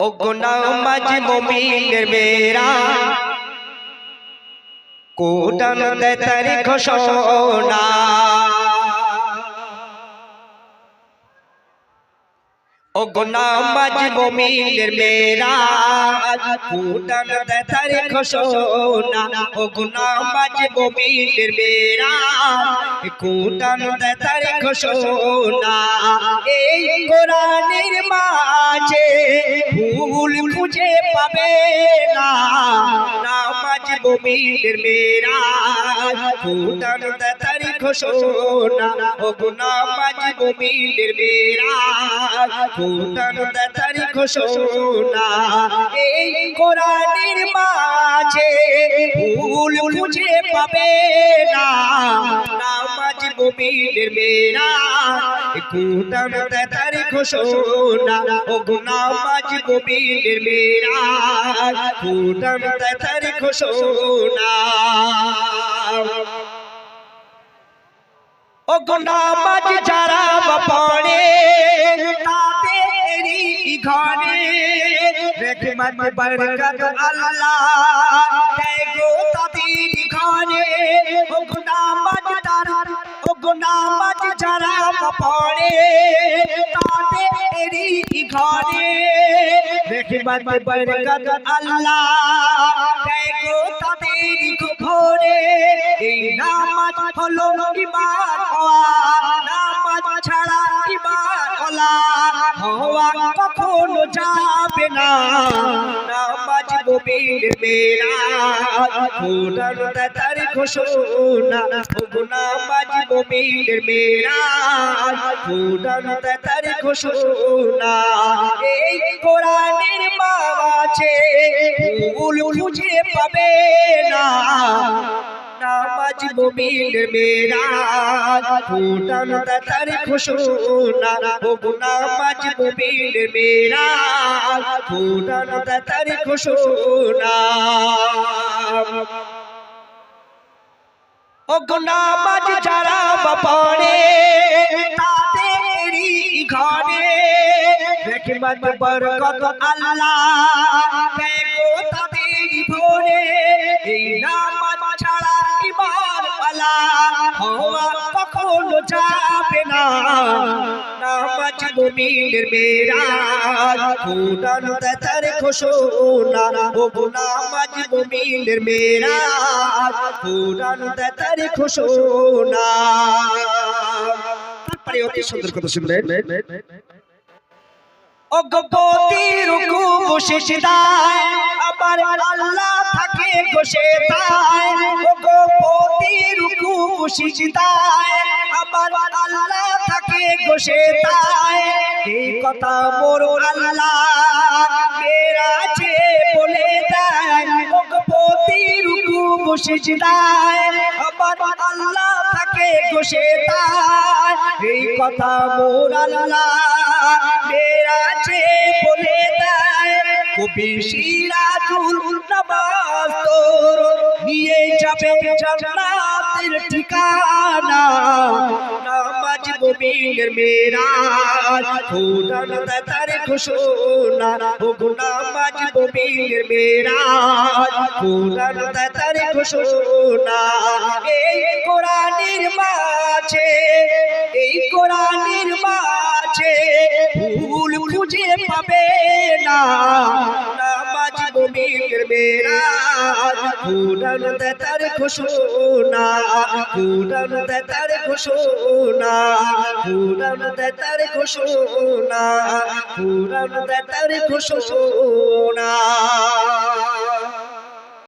ও গোনামাজ মাঝি মেরা কোটান তার ঘোষণা। ও গোনামাজ মুমিনের মেরা কোটান দে তার ঘোষণা ও গোনামাজ মুমিনের মেরা কোটান দে তার ঘোষণা এই কোরআনের মাঝে ভুল খুঁজে পাবে না। মুমিনের মেরা ফুটান দে তার ঘোষণা ও গোনামাজ মুমিনের মেরা ফুটান দে তার ঘোষণা এই কোরআনের মাঝে ভুল বুঝে পাবে না মুমিনের মেরা। কোটান দে তার ঘোষণা ও নামাজ মুমিনের মেরা। কোটান দে তার ঘোষণা ও নামাজ যারা পড়ে তাদেরই ঘরে রহমত বরকত আল্লাহ দেয় গো তাদের ঘরে ও নামাজ তারা ও নামাজ যারা পড়ে তাদেরই ঘরে রহমত বরকত আল্লাহ, দেয় গো তাদের ঘরে। এই নামাজ হলো ইমান হওয়া, নামাজ ছাড়া ইমান হলা। হওয়া কখনো যাবে না। নামাজ গোবিন্দ মেরা কোরআন তার ঘোষণা। ও নামাজ গোবিন্দ মেরা কোরআন তার ঘোষণা। এই কোরআনের মাঝে ভুল খুঁজে পাবে না। নামাজ মুমিন মেরা ফুটান তার ঘোষণা ও নামাজ মুমিন মেরা ফুটান তার ঘোষণা ও নামাজ যারা পড়ে, তাদেরই ঘরে। রহমত বরকত আল্লাহ। যাবে না। নামাজ মুমিনের মেরা কোরআন তার ঘোষণা। ও নামাজ মুমিনের মেরা কোরআন তার ঘোষণা। তারপরে অতি সুন্দর কথা শুনবেন অগপতি রুকু বসে সিদায় আবার আল্লাহ থাকে বসে তাই। অগপতি রুকু আবার আল্লাহ থাকে বসে তাই। এই কথা মোর আল্লাহ মেরাজে বলে দেয় অগপতি রুকু বসে সিদায় আবার আল্লাহ থাকে বসে তাই। এই কথা ঠিকানা। মুমিনের মেরাজ। খুদান তার ঘোষণা ও নামাজ মুমিনের মেরাজ। খুদান তার ঘোষণা এই কোরআনের মাঝে, এই কোরআনের মাঝে ভুল খুঁজে পাবে না। মেরাজ খুদান তার ঘোষণা খুদান তার ঘোষণা খুদান তার ঘোষণা খুদান তার ঘোষণা।